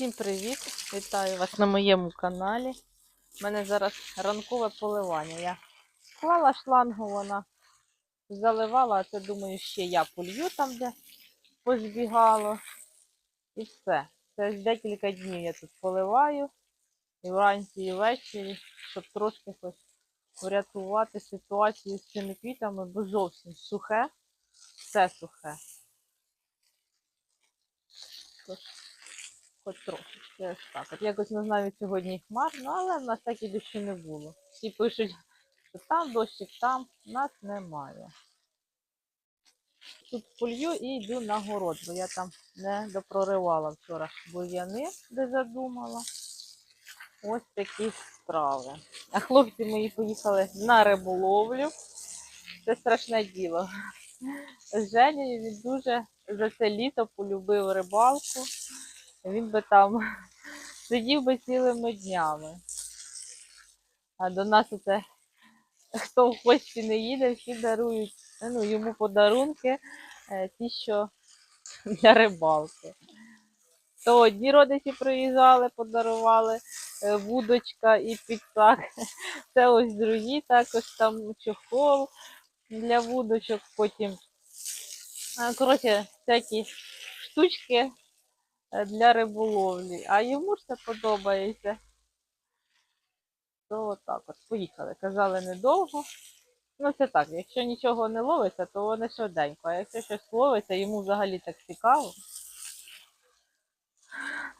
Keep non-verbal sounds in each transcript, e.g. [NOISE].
Всім привіт! Вітаю вас на моєму каналі. У мене зараз ранкове поливання. Я клала шлангу, вона заливала, а це думаю, ще я полью там, де позбігало. І все. Це декілька днів я тут поливаю. І вранці, і ввечері, щоб трошки врятувати ситуацію з цими квітами, бо зовсім сухе, все сухе. Хоч трошечки ось так. От якось не знаю, сьогодні хмарно, але в нас так і дощу не було. Всі пишуть, що там дощик, там нас немає. Тут полью і йду на город, бо я там не допроривала вчора бур'яни, де задумала. Ось такі справи. А хлопці мої поїхали на риболовлю. Це страшне діло. З Женєю він дуже за це літо полюбив рибалку. Він би там [LAUGHS] сидів би цілими днями. А до нас оце хто в гості не їде, всі дарують ну, йому подарунки, е, ті, що [LAUGHS] для рибалки. То одні родичі приїжджали, подарували е, вудочка і підсак. [LAUGHS] Це ось другі, також там чохол для вудочок, потім, е, коротше, всякі штучки е, для риболовлі. А йому ж це подобається. То отак от, поїхали. Казали недовго. Ну, це так, якщо нічого не ловиться, то вони швиденько. А якщо щось ловиться, йому взагалі так цікаво,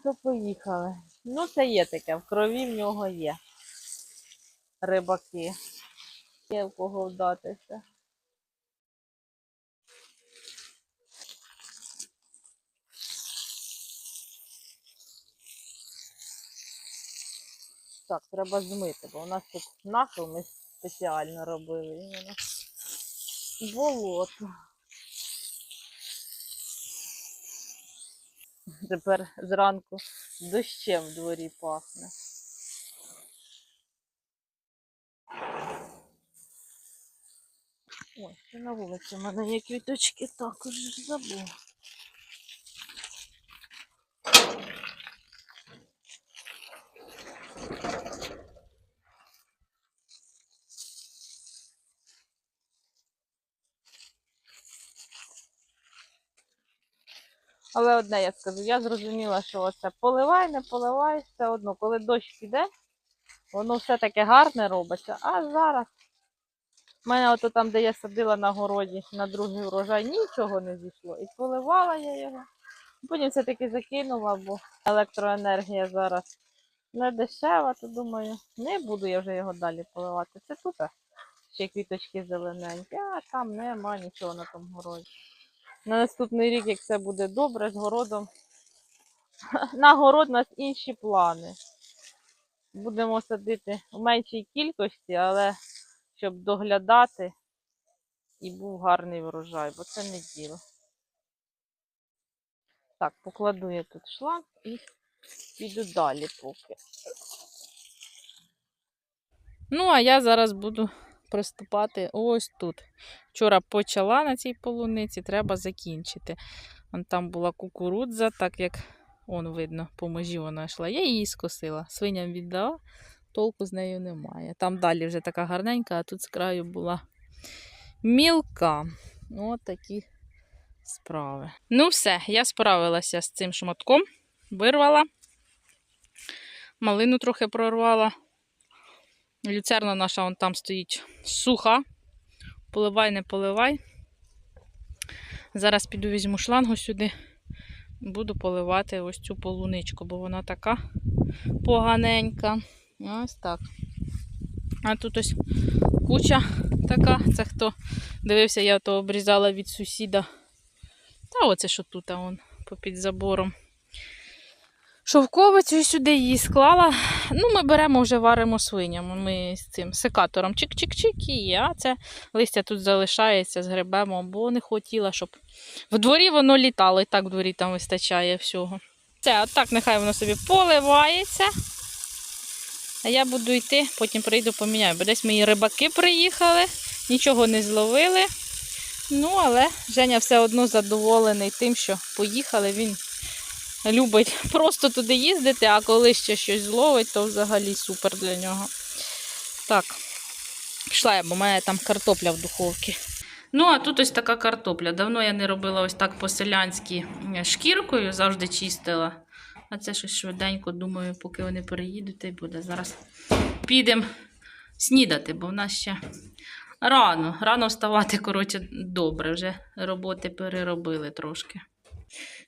то поїхали. Ну, це є таке, в крові в нього є. Рибаки. Є в кого вдатися. Так, треба змити, бо у нас тут нахил ми спеціально робили. І воно болото. Тепер зранку дощем в дворі пахне. Ой, на вулиці в мене є квіточки, також забула. Але одне я скажу, я зрозуміла, що оце поливай, не поливай, все одно, коли дощ піде, воно все таке гарне робиться. А зараз в мене ото там, де я садила на городі на другий урожай, нічого не зійшло. І поливала я його. Потім все-таки закинула, бо електроенергія зараз не дешева, то думаю, не буду я вже його далі поливати. Це тут ще квіточки зелененькі, а там нема нічого на тому городі. На наступний рік, як все буде добре, з городом. [LAUGHS] На город у нас інші плани. Будемо садити в меншій кількості, але щоб доглядати і був гарний врожай, бо це не діло. Так, покладу я тут шланг і піду далі поки. Ну, а я зараз буду приступати ось тут. Вчора почала на цій полуниці, треба закінчити. Вон там була кукурудза, так як он видно, по межі вона йшла. Я її скосила. Свиням віддала, толку з нею немає. Там далі вже така гарненька, а тут з краю була мілка. От такі справи. Ну, все, я справилася з цим шматком, вирвала, малину трохи прорвала. Люцерна наша вон там стоїть суха. Поливай, не поливай. Зараз піду візьму шлангу сюди. Буду поливати ось цю полуничку, бо вона така поганенька. Ось так. А тут ось куча така. Це хто дивився, я то обрізала від сусіда. Та оце що тут, а вон попід забором. Шовковицю сюди її склала. Ну, ми беремо вже варимо свиням. Ми з цим секатором чик-чик-чик і. А це листя тут залишається, згребемо, бо не хотіла, щоб в дворі воно літало, і так в дворі там вистачає всього. Це, отак нехай воно собі поливається. А я буду йти, потім прийду поміняю. Бо десь мої рибаки приїхали, нічого не зловили. Ну, але Женя все одно задоволений тим, що поїхали. Він любить [LAUGHS] просто туди їздити, а коли ще щось зловить, то взагалі супер для нього. Так, пішла я, бо мене там картопля в духовці. Ну, а тут ось така картопля. Давно я не робила ось так по-селянськи шкіркою, завжди чистила. А це щось швиденько, думаю, поки вони переїдуть, й буде. Зараз підемо снідати, бо в нас ще рано. Рано вставати, [LAUGHS] коротше, добре. Вже роботи переробили трошки.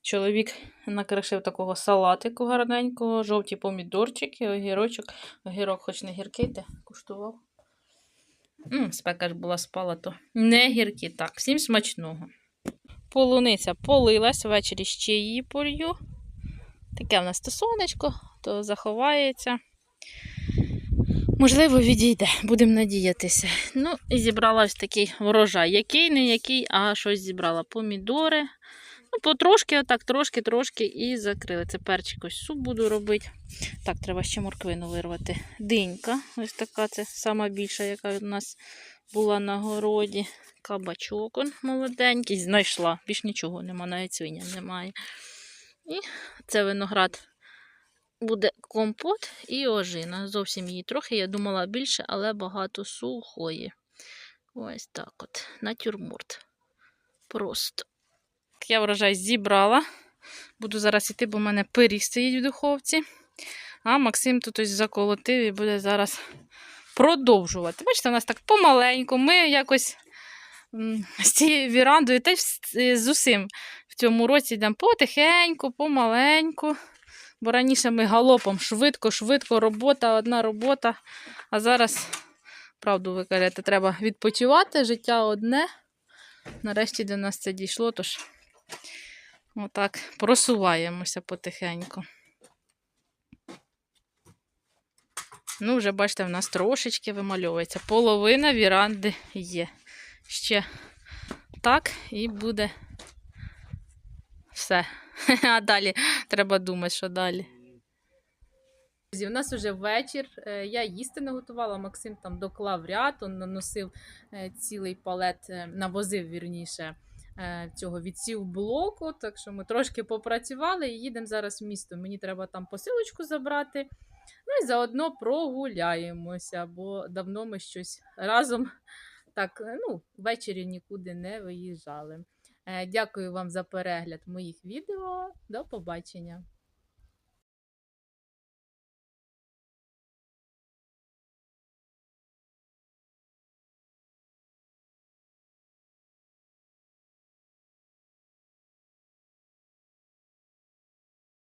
Чоловік накришив такого салатику гарненького, жовті помідорчики, огірочок. Огірок хоч не гіркий, ти куштував. М, спека ж була спала, то не гіркі. Так, всім смачного. Полуниця полилась, ввечері ще її полью. Таке в нас то сонечко, то заховається. Можливо, відійде, будемо надіятися. Ну, і зібрала ось такий врожай. Який, не який, а щось зібрала. Помідори. Ну, потрошки, отак, трошки, трошки і закрили. Це перчик ось суп буду робити. Так, треба ще морквину вирвати. Динька, ось така, це сама більша, яка у нас була на городі. Кабачок он молоденький. Знайшла. Більш нічого нема, навіть свиня немає. І це виноград буде компот і ожина. Зовсім її трохи. Я думала більше, але багато сухої. Ось так от. Натюрморт. Просто. Я врожай зібрала. Буду зараз іти, бо в мене пиріг стоїть в духовці. А Максим тут ось заколотив і буде зараз продовжувати. Бачите, у нас так помаленьку. Ми якось з цією вірандою й з- усім в цьому році йдемо потихеньку, помаленьку. Бо раніше ми галопом швидко, швидко, робота, одна робота. А зараз, правду ви кажете, треба відпочивати, життя одне. Нарешті до нас це дійшло, тож отак просуваємося потихеньку. Ну, вже бачите, в нас трошечки вимальовується. Половина віранди є. Ще так і буде все. [LAUGHS] А далі треба думати, що далі. Друзі, У нас вже вечір. Е, Я їсти не готувала. Максим там доклав ряд, он наносив е, цілий палет, е, навозив вірніше цього відсів блоку. Так що ми трошки попрацювали і їдемо зараз в місто. Мені треба там посилочку забрати. Ну і заодно прогуляємося, бо давно ми щось разом так, е, ну, ввечері нікуди не виїжджали. Е, Дякую вам за перегляд моїх відео. До побачення!